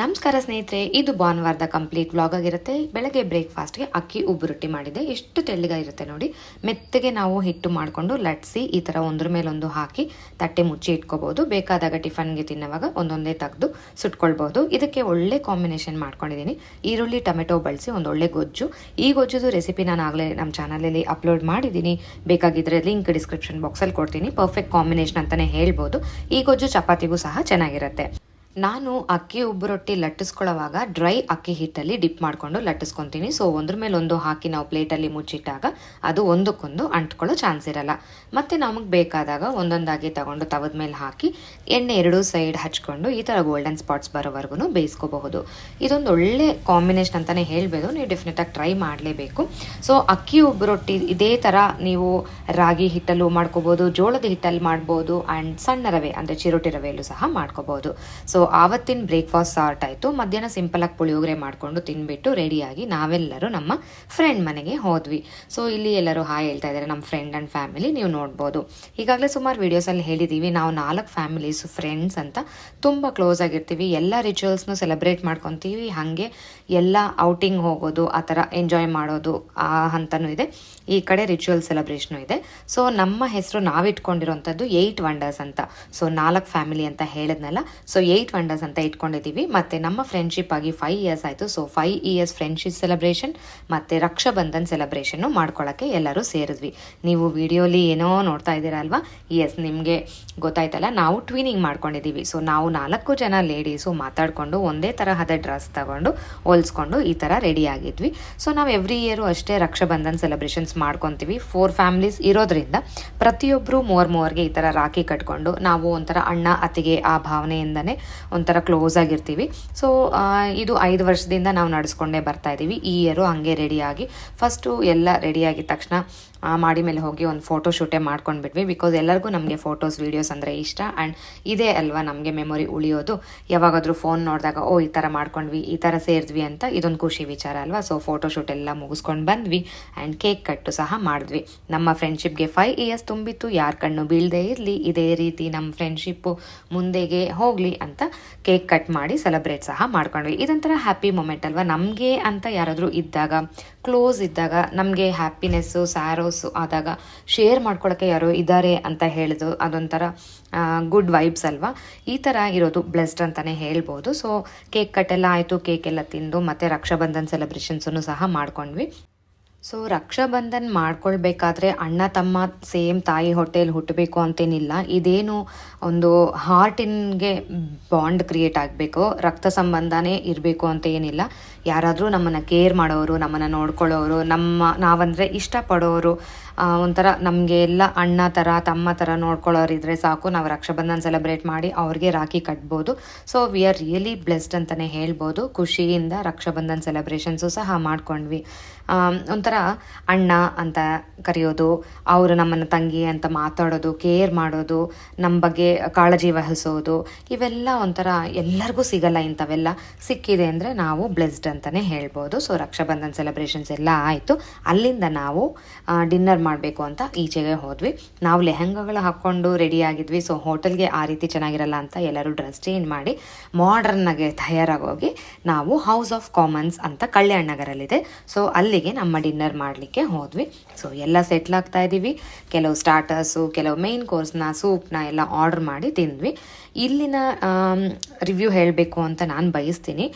ನಮಸ್ಕಾರ ಸ್ನೇಹಿತರೆ, ಇದು ಭಾನುವಾರದ ಕಂಪ್ಲೀಟ್ ವ್ಲಾಗ್ ಆಗಿರುತ್ತೆ. ಬೆಳಗ್ಗೆ ಬ್ರೇಕ್ಫಾಸ್ಟ್ಗೆ ಅಕ್ಕಿ ಉಬ್ಬು ರೊಟ್ಟಿ ಮಾಡಿದೆ. ಎಷ್ಟು ತೆಳ್ಳಗಾಗಿರುತ್ತೆ ನೋಡಿ. ಮೆತ್ತಗೆ ನಾವು ಹಿಟ್ಟು ಮಾಡಿಕೊಂಡು ಲಟ್ಸಿ ಈ ಥರ ಒಂದ್ರ ಮೇಲೊಂದು ಹಾಕಿ ತಟ್ಟೆ ಮುಚ್ಚಿ ಇಟ್ಕೋಬಹುದು ಬೇಕಾದಾಗ ಟಿಫನ್ಗೆ ತಿನ್ನುವಾಗ ಒಂದೊಂದೇ ತೆಗೆದು ಸುಟ್ಕೊಳ್ಬಹುದು ಇದಕ್ಕೆ ಒಳ್ಳೆ ಕಾಂಬಿನೇಷನ್ ಮಾಡ್ಕೊಂಡಿದ್ದೀನಿ. ಈರುಳ್ಳಿ, ಟೊಮೆಟೊ ಬಳಸಿ ಒಳ್ಳೆ ಗೊಜ್ಜು. ಈ ಗೊಜ್ಜುದು ರೆಸಿಪಿ ನಾನು ಆಗಲೇ ನಮ್ಮ ಚಾನಲಲ್ಲಿ ಅಪ್ಲೋಡ್ ಮಾಡಿದ್ದೀನಿ. ಬೇಕಾಗಿದ್ದರೆ ಲಿಂಕ್ ಡಿಸ್ಕ್ರಿಪ್ಷನ್ ಬಾಕ್ಸಲ್ಲಿ ಕೊಡ್ತೀನಿ. ಪರ್ಫೆಕ್ಟ್ ಕಾಂಬಿನೇಷನ್ ಅಂತಲೇ ಹೇಳ್ಬೋದು. ಈ ಗೊಜ್ಜು ಚಪಾತಿಗೂ ಸಹ ಚೆನ್ನಾಗಿರುತ್ತೆ. ನಾನು ಅಕ್ಕಿ ಉಬ್ಬು ರೊಟ್ಟಿ ಲಟ್ಟಿಸ್ಕೊಳ್ಳೋವಾಗ ಡ್ರೈ ಅಕ್ಕಿ ಹಿಟ್ಟಲ್ಲಿ ಡಿಪ್ ಮಾಡಿಕೊಂಡು ಲಟ್ಟಿಸ್ಕೊತೀನಿ. ಸೊ ಒಂದ್ರ ಮೇಲೆ ಒಂದು ಹಾಕಿ ನಾವು ಪ್ಲೇಟಲ್ಲಿ ಮುಚ್ಚಿಟ್ಟಾಗ ಅದು ಒಂದಕ್ಕೊಂದು ಅಂಟ್ಕೊಳ್ಳೋ ಚಾನ್ಸ್ ಇರಲ್ಲ. ಮತ್ತು ನಮಗೆ ಬೇಕಾದಾಗ ಒಂದೊಂದಾಗಿ ತಗೊಂಡು ತವದ ಮೇಲೆ ಹಾಕಿ ಎಣ್ಣೆ ಎರಡೂ ಸೈಡ್ ಹಚ್ಕೊಂಡು ಈ ಥರ ಗೋಲ್ಡನ್ ಸ್ಪಾಟ್ಸ್ ಬರೋವರೆಗೂ ಬೇಯಿಸ್ಕೋಬಹುದು. ಇದೊಂದು ಒಳ್ಳೆ ಕಾಂಬಿನೇಷನ್ ಅಂತಲೇ ಹೇಳ್ಬೋದು. ನೀವು ಡೆಫಿನೆಟಾಗಿ ಟ್ರೈ ಮಾಡಲೇಬೇಕು. ಸೊ ಅಕ್ಕಿ ಉಬ್ಬು ರೊಟ್ಟಿ ಇದೇ ಥರ ನೀವು ರಾಗಿ ಹಿಟ್ಟಲ್ಲೂ ಮಾಡ್ಕೋಬೋದು ಜೋಳದ ಹಿಟ್ಟಲ್ಲಿ ಮಾಡ್ಬೋದು ಆ್ಯಂಡ್ ಸಣ್ಣ ರವೆ ಅಂದರೆ ಚಿರೋಟಿ ರವೆಯಲ್ಲೂ ಸಹ ಮಾಡ್ಕೋಬೋದು ಸೊ ಆವತ್ತಿನ ಬ್ರೇಕ್ಫಾಸ್ಟ್ ಸ್ಟಾರ್ಟ್ ಆಯಿತು ಮಧ್ಯಾಹ್ನ ಸಿಂಪಲಾಗಿ ಪುಳಿಯೋಗರೆ ಮಾಡಿಕೊಂಡು ತಿನ್ಬಿಟ್ಟು ರೆಡಿಯಾಗಿ ನಾವೆಲ್ಲರೂ ನಮ್ಮ ಫ್ರೆಂಡ್ ಮನೆಗೆ ಹೋದ್ವಿ. ಸೊ ಇಲ್ಲಿ ಎಲ್ಲರೂ ಹಾಯ್ ಹೇಳ್ತಾ ಇದ್ದಾರೆ. ನಮ್ಮ ಫ್ರೆಂಡ್ ಆ್ಯಂಡ್ ಫ್ಯಾಮಿಲಿ, ನೀವು ನೋಡ್ಬೋದು. ಈಗಾಗಲೇ ಸುಮಾರು ವೀಡಿಯೋಸಲ್ಲಿ ಹೇಳಿದ್ದೀವಿ ನಾವು ನಾಲ್ಕು ಫ್ಯಾಮಿಲೀಸ್ ಫ್ರೆಂಡ್ಸ್ ಅಂತ ತುಂಬ ಕ್ಲೋಸ್ ಆಗಿರ್ತೀವಿ. ಎಲ್ಲ ರಿಚುವಲ್ಸ್ನು ಸೆಲೆಬ್ರೇಟ್ ಮಾಡ್ಕೊತೀವಿ. ಹಾಗೆ ಎಲ್ಲ ಔಟಿಂಗ್ ಹೋಗೋದು, ಆ ಥರ ಎಂಜಾಯ್ ಮಾಡೋದು, ಆ ಹಂತನೂ ಇದೆ. ಈ ಕಡೆ ರಿಚುವಲ್ ಸೆಲೆಬ್ರೇಷನು ಇದೆ. ಸೊ ನಮ್ಮ ಹೆಸರು ನಾವಿಟ್ಕೊಂಡಿರೋಂಥದ್ದು ಏಯ್ಟ್ ವಂಡರ್ಸ್ ಅಂತ. ಸೊ ನಾಲ್ಕು ಫ್ಯಾಮಿಲಿ ಅಂತ ಹೇಳಿದ್ನಲ್ಲ. ಸೊ ಏಯ್ಟ್ ವಂಡರ್ಸ್ ಅಂತ ಇಟ್ಕೊಂಡಿದ್ದೀವಿ ಮತ್ತು ನಮ್ಮ ಫ್ರೆಂಡ್ಶಿಪ್ ಆಗಿ ಫೈವ್ ಇಯರ್ಸ್ ಆಯಿತು. So five years friendship celebration ಮತ್ತು ರಕ್ಷಾಬಂಧನ್ ಸೆಲೆಬ್ರೇಷನ್ನು ಮಾಡ್ಕೊಳ್ಳೋಕ್ಕೆ ಎಲ್ಲರೂ ಸೇರಿದ್ವಿ. ನೀವು ವಿಡಿಯೋಲಿ ಏನೋ ನೋಡ್ತಾ ಇದ್ದೀರಾ ಅಲ್ವಾ? ಎಸ್ ನಿಮಗೆ ಗೊತ್ತಾಯ್ತಲ್ಲ. ನಾವು ಟ್ವೀನಿಂಗ್ ಮಾಡ್ಕೊಂಡಿದ್ದೀವಿ ಸೊ ನಾವು ನಾಲ್ಕು ಜನ ಲೇಡೀಸು ಮಾತಾಡಿಕೊಂಡು ಒಂದೇ ತರಹದ ಡ್ರೆಸ್ ತಗೊಂಡು ಹೋಲಿಸ್ಕೊಂಡು ಈ ಥರ ರೆಡಿ ಆಗಿದ್ವಿ. ಸೊ ನಾವು ಎವ್ರಿ ಇಯರು ಅಷ್ಟೇ ರಕ್ಷಾಬಂಧನ್ ಸೆಲೆಬ್ರೇಷನ್ಸ್ ಮಾಡ್ಕೊತೀವಿ. ಫೋರ್ ಫ್ಯಾಮಿಲೀಸ್ ಇರೋದ್ರಿಂದ ಪ್ರತಿಯೊಬ್ಬರು ಮೂವರ್ ಮೂವರ್ಗೆ ಈ ಥರ ರಾಖಿ ಕಟ್ಕೊಂಡು ನಾವು ಒಂಥರ ಅಣ್ಣ, ಅತ್ತಿಗೆ ಆ ಭಾವನೆಯಿಂದನೇ ಒಂಥರ ಕ್ಲೋಸ್ ಆಗಿರ್ತೀವಿ. ಸೊ ಇದು ಐದು ವರ್ಷದಿಂದ ನಾವು ನಡೆಸ್ಕೊಂಡೇ ಬರ್ತಾ ಇದ್ದೀವಿ ಈ ಇಯರು ಹಂಗೆ ರೆಡಿಯಾಗಿ ಫಸ್ಟು ಎಲ್ಲ ರೆಡಿಯಾಗಿದ ತಕ್ಷಣ ಮಾಡಿ ಮೇಲೆ ಹೋಗಿ ಒಂದು ಫೋಟೋ ಶೂಟೇ ಮಾಡ್ಕೊಂಡ್ಬಿಟ್ವಿ. ಬಿಕಾಸ್ ಎಲ್ಲರಿಗೂ ನಮಗೆ ಫೋಟೋಸ್ ವೀಡಿಯೋಸ್ ಅಂದರೆ ಇಷ್ಟ. ಆ್ಯಂಡ್ ಇದೇ ಅಲ್ವಾ ನಮಗೆ ಮೆಮೊರಿ ಉಳಿಯೋದು. ಯಾವಾಗಾದರೂ ಫೋನ್ ನೋಡಿದಾಗ, ಓ, ಈ ಥರ ಮಾಡ್ಕೊಂಡ್ವಿ, ಈ ಥರ ಸೇರಿದ್ವಿ ಅಂತ ಇದೊಂದು ಖುಷಿ ವಿಚಾರ ಅಲ್ವಾ? ಸೊ ಫೋಟೋ ಶೂಟ್ ಎಲ್ಲ ಮುಗಿಸ್ಕೊಂಡು ಬಂದ್ವಿ. ಆ್ಯಂಡ್ ಕೇಕ್ ಸಹ ಮಾಡಿದ್ವಿ. ನಮ್ಮ ಫ್ರೆಂಡ್ಶಿಪ್ಗೆ ಫೈವ್ ಇಯರ್ಸ್ ತುಂಬಿತ್ತು. ಯಾರ ಕಣ್ಣು ಬೀಳದೇ ಇರಲಿ, ಇದೇ ರೀತಿ ನಮ್ಮ ಫ್ರೆಂಡ್ಶಿಪ್ಪು ಮುಂದೆಗೆ ಹೋಗಲಿ ಅಂತ ಕೇಕ್ ಕಟ್ ಮಾಡಿ ಸೆಲೆಬ್ರೇಟ್ ಸಹ ಮಾಡ್ಕೊಂಡ್ವಿ. ಇದೊಂಥರ ಹ್ಯಾಪಿ ಮೂಮೆಂಟ್ ಅಲ್ವಾ? ನಮಗೆ ಅಂತ ಯಾರಾದರೂ ಇದ್ದಾಗ, ಕ್ಲೋಸ್ ಇದ್ದಾಗ, ನಮಗೆ ಹ್ಯಾಪಿನೆಸ್ಸು ಸ್ಯಾರೋಸು ಆದಾಗ ಶೇರ್ ಮಾಡ್ಕೊಳ್ಳೋಕ್ಕೆ ಯಾರೋ ಇದ್ದಾರೆ ಅಂತ ಹೇಳಿದ್ರು. ಅದೊಂಥರ ಗುಡ್ ವೈಬ್ಸ್ ಅಲ್ವಾ? ಈ ಥರ ಇರೋದು ಬ್ಲೆಸ್ಡ್ ಅಂತಲೇ ಹೇಳ್ಬೋದು. ಸೊ, ಕೇಕ್ ಕಟ್ ಎಲ್ಲ ಆಯಿತು, ಕೇಕ್ ಎಲ್ಲ ತಿಂದು ಮತ್ತು ರಕ್ಷಾಬಂಧನ್ ಸೆಲೆಬ್ರೇಷನ್ಸನ್ನು ಸಹ ಮಾಡ್ಕೊಂಡ್ವಿ. ಸೊ ರಕ್ಷಾಬಂಧನ್ ಮಾಡ್ಕೊಳ್ಬೇಕಾದ್ರೆ ಅಣ್ಣ, ತಮ್ಮ ಸೇಮ್ ತಾಯಿ ಹೊಟ್ಟೆಯಲ್ಲಿ ಹುಟ್ಟಬೇಕು ಅಂತೇನಿಲ್ಲ. ಇದೇನು ಒಂದು ಹಾರ್ಟಿನ್ಗೆ ಬಾಂಡ್ ಕ್ರಿಯೇಟ್ ಆಗಬೇಕು, ರಕ್ತ ಸಂಬಂಧನೇ ಇರಬೇಕು ಅಂತ ಏನಿಲ್ಲ. ಯಾರಾದರೂ ನಮ್ಮನ್ನು ಕೇರ್ ಮಾಡೋರು, ನಮ್ಮನ್ನು ನೋಡ್ಕೊಳ್ಳೋರು, ನಮ್ಮ ನಾವಂದರೆ ಇಷ್ಟಪಡೋರು ಒಂಥರ ನಮಗೆ ಎಲ್ಲ ಅಣ್ಣ ಥರ ತಮ್ಮ ಥರ ನೋಡ್ಕೊಳ್ಳೋರು ಇದ್ರೆ ಸಾಕು. ನಾವು ರಕ್ಷಾಬಂಧನ್ ಸೆಲೆಬ್ರೇಟ್ ಮಾಡಿ ಅವ್ರಿಗೆ ರಾಖಿ ಕಟ್ಬೋದು. So we are really blessed ಅಂತಲೇ ಹೇಳ್ಬೋದು. ಖುಷಿಯಿಂದ ರಕ್ಷಾಬಂಧನ್ ಸೆಲೆಬ್ರೇಷನ್ಸು ಸಹ ಮಾಡ್ಕೊಂಡ್ವಿ. ಒಂಥರ ಅಣ್ಣ ಅಂತ ಕರೆಯೋದು, ಅವರು ನಮ್ಮನ್ನು ತಂಗಿ ಅಂತ ಮಾತಾಡೋದು ಕೇರ್ ಮಾಡೋದು ನಮ್ಮ ಬಗ್ಗೆ ಕಾಳಜಿ ವಹಿಸೋದು, ಇವೆಲ್ಲ ಒಂಥರ ಎಲ್ಲರಿಗೂ ಸಿಗಲ್ಲ ಇಂಥವೆಲ್ಲ. ಸಿಕ್ಕಿದೆ ಅಂದರೆ ನಾವು ಬ್ಲೆಸ್ಡ್ ಅಂತಲೇ ಹೇಳ್ಬೋದು. ಸೊ ರಕ್ಷಾಬಂಧನ್ ಸೆಲೆಬ್ರೇಷನ್ಸ್ ಎಲ್ಲ ಆಯಿತು. ಅಲ್ಲಿಂದ ನಾವು ಡಿನ್ನರ್ ಮಾಡಬೇಕು ಅಂತ ಈಚೆಗೆ ಹೋದ್ವಿ. ನಾವು ಲೆಹಂಗಾಗಳು ಹಾಕ್ಕೊಂಡು ರೆಡಿ ಆಗಿದ್ವಿ. ಸೊ ಹೋಟೆಲ್ಗೆ ಆ ರೀತಿ ಚೆನ್ನಾಗಿರಲ್ಲ ಅಂತ ಎಲ್ಲರೂ ಡ್ರೆಸ್ ಚೇಂಜ್ ಮಾಡಿ ಮಾಡರ್ನಾಗೆ ತಯಾರಾಗೋಗಿ ನಾವು ಹೌಸ್ ಆಫ್ ಕಾಮನ್ಸ್ ಅಂತ ಕಲ್ಯಾಣ ನಗರಲ್ಲಿದೆ. ಸೊ ಅಲ್ಲಿಗೆ ನಮ್ಮ ಡಿನ್ನರ್ ಮಾಡಲಿಕ್ಕೆ ಹೋದ್ವಿ. ಸೊ ಎಲ್ಲ ಸೆಟ್ಲ್ ಆಗ್ತಾ ಇದ್ದೀವಿ ಕೆಲವು ಸ್ಟಾರ್ಟರ್ಸು ಕೆಲವು ಮೇನ್ ಕೋರ್ಸ್ನ ಸೂಪ್ನ ಎಲ್ಲ ಆರ್ಡರ್ ಮಾಡಿ ತಿಂದ್ವಿ. ಇಲ್ಲಿನ ರಿವ್ಯೂ ಹೇಳಬೇಕು ಅಂತ ನಾನು ಬಯಸ್ತೀನಿ.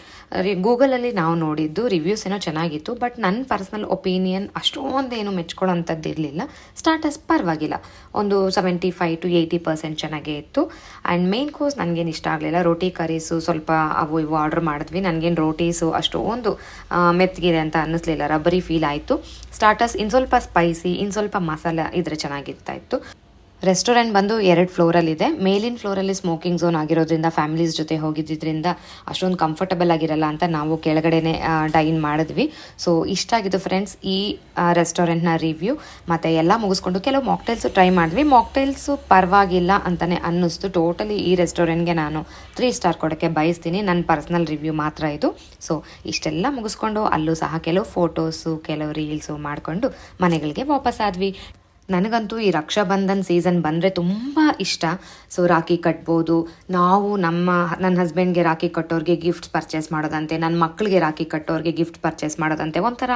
ಗೂಗಲಲ್ಲಿ ನಾವು ನೋಡಿದ್ದು ರಿವ್ಯೂಸ್ ಏನೋ ಚೆನ್ನಾಗಿತ್ತು ಬಟ್ ನನ್ನ ಪರ್ಸ್ನಲ್ ಒಪಿನಿಯನ್ ಅಷ್ಟೊಂದೇನು ಮೆಚ್ಕೊಳ್ಳೋಂಥದ್ದು ಇರಲಿಲ್ಲ. ಸ್ಟಾರ್ಟರ್ಸ್ ಪರವಾಗಿಲ್ಲ. ಒಂದು seventy five to eighty percent ಚೆನ್ನಾಗೇ ಇತ್ತು. ಆ್ಯಂಡ್ ಮೇನ್ ಕೋರ್ಸ್ ನನಗೇನು ಇಷ್ಟ ಆಗಲಿಲ್ಲ. ರೋಟಿ ಕರೀಸು ಸ್ವಲ್ಪ ಅವು ಇವು ಆರ್ಡರ್ ಮಾಡಿದ್ವಿ. ನನಗೇನು ರೋಟೀಸು ಅಷ್ಟೊಂದು ಮೆತ್ತಗಿದೆ ಅಂತ ಅನ್ನಿಸ್ಲಿಲ್ಲ. ರಬ್ಬರಿ ಫೀಲ್ ಆಯಿತು. ಸ್ಟಾರ್ಟರ್ಸ್ ಇನ್ನು ಸ್ವಲ್ಪ ಸ್ಪೈಸಿ ಇನ್ನು ಸ್ವಲ್ಪ ಮಸಾಲ ಇದ್ರೆ ಚೆನ್ನಾಗಿರ್ತಾ ಇತ್ತು. ರೆಸ್ಟೋರೆಂಟ್ ಬಂದು ಎರಡು ಫ್ಲೋರಲ್ಲಿದೆ. ಮೇಲಿನ ಫ್ಲೋರಲ್ಲಿ ಸ್ಮೋಕಿಂಗ್ ಝೋನ್ ಆಗಿರೋದ್ರಿಂದ ಫ್ಯಾಮಿಲೀಸ್ ಜೊತೆ ಹೋಗಿದ್ದರಿಂದ ಅಷ್ಟೊಂದು ಕಂಫರ್ಟಬಲ್ ಆಗಿರಲ್ಲ ಅಂತ ನಾವು ಕೆಳಗಡೆನೆ ಡೈನ್ ಮಾಡಿದ್ವಿ. ಸೊ ಇಷ್ಟ ಆಗಿದ್ದು ಫ್ರೆಂಡ್ಸ್ ಈ ರೆಸ್ಟೋರೆಂಟ್ನ ರಿವ್ಯೂ ಮತ್ತು ಎಲ್ಲ ಮುಗಿಸ್ಕೊಂಡು ಕೆಲವು ಮಾಕ್ಟೈಲ್ಸು ಟ್ರೈ ಮಾಡಿದ್ವಿ. ಮಾಕ್ಟೈಲ್ಸು ಪರವಾಗಿಲ್ಲ ಅಂತಲೇ ಅನ್ನಿಸ್ತು. ಟೋಟಲಿ ಈ ರೆಸ್ಟೋರೆಂಟ್ಗೆ ನಾನು ತ್ರೀ ಸ್ಟಾರ್ ಕೊಡೋಕ್ಕೆ ಬಯಸ್ತೀನಿ. ನನ್ನ ಪರ್ಸ್ನಲ್ ರಿವ್ಯೂ ಮಾತ್ರ ಇದು. ಸೊ ಇಷ್ಟೆಲ್ಲ ಮುಗಿಸ್ಕೊಂಡು ಅಲ್ಲೂ ಸಹ ಕೆಲವು ಫೋಟೋಸು ಕೆಲವು ರೀಲ್ಸು ಮಾಡಿಕೊಂಡು ಮನೆಗಳಿಗೆ ವಾಪಸ್ ಆದ್ವಿ. ನನಗಂತೂ ಈ ರಕ್ಷಾಬಂಧನ್ ಸೀಸನ್ ಬಂದರೆ ತುಂಬ ಇಷ್ಟ. ಸೊ ರಾಖಿ ಕಟ್ಬೋದು. ನಾವು ನಮ್ಮ ನನ್ನ ಹಸ್ಬೆಂಡ್ಗೆ ರಾಖಿ ಕಟ್ಟೋರಿಗೆ ಗಿಫ್ಟ್ ಪರ್ಚೇಸ್ ಮಾಡೋದಂತೆ ನನ್ನ ಮಕ್ಕಳಿಗೆ ರಾಖಿ ಕಟ್ಟೋರಿಗೆ ಗಿಫ್ಟ್ ಪರ್ಚೇಸ್ ಮಾಡೋದಂತೆ. ಒಂಥರ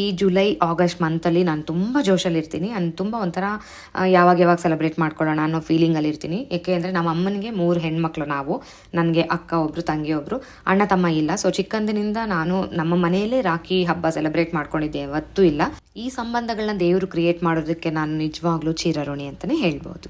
ಈ ಜುಲೈ, ಆಗಸ್ಟ್ ಮಂತಲ್ಲಿ ನಾನು ತುಂಬ ಜೋಶಲ್ಲಿ ಇರ್ತೀನಿ. ನಾನು ತುಂಬ ಒಂಥರ ಯಾವಾಗ ಯಾವಾಗ ಸೆಲೆಬ್ರೇಟ್ ಮಾಡ್ಕೊಳ್ಳೋಣ ಅನ್ನೋ ಫೀಲಿಂಗಲ್ಲಿ ಇರ್ತೀನಿ. ಏಕೆ ಅಂದರೆ ನಮ್ಮ ಅಮ್ಮನಿಗೆ ಮೂರು ಹೆಣ್ಮಕ್ಳು ನಾವು. ನನಗೆ ಅಕ್ಕ ಒಬ್ಬರು ತಂಗಿ ಒಬ್ಬರು ಅಣ್ಣ, ತಮ್ಮ ಇಲ್ಲ. ಸೊ ಚಿಕ್ಕಂದಿನಿಂದ ನಾನು ನಮ್ಮ ಮನೆಯಲ್ಲೇ ರಾಖಿ ಹಬ್ಬ ಸೆಲೆಬ್ರೇಟ್ ಮಾಡ್ಕೊಂಡಿದ್ದೆ. ಯಾವತ್ತೂ ಇಲ್ಲ. ಈ ಸಂಬಂಧಗಳನ್ನ ದೇವರು ಕ್ರಿಯೇಟ್ ಮಾಡೋದಕ್ಕೆ ನಾನು ನಿಜವಾಗ್ಲೂ ಚಿರಋಣಿ ಅಂತಲೇ ಹೇಳ್ಬೋದು.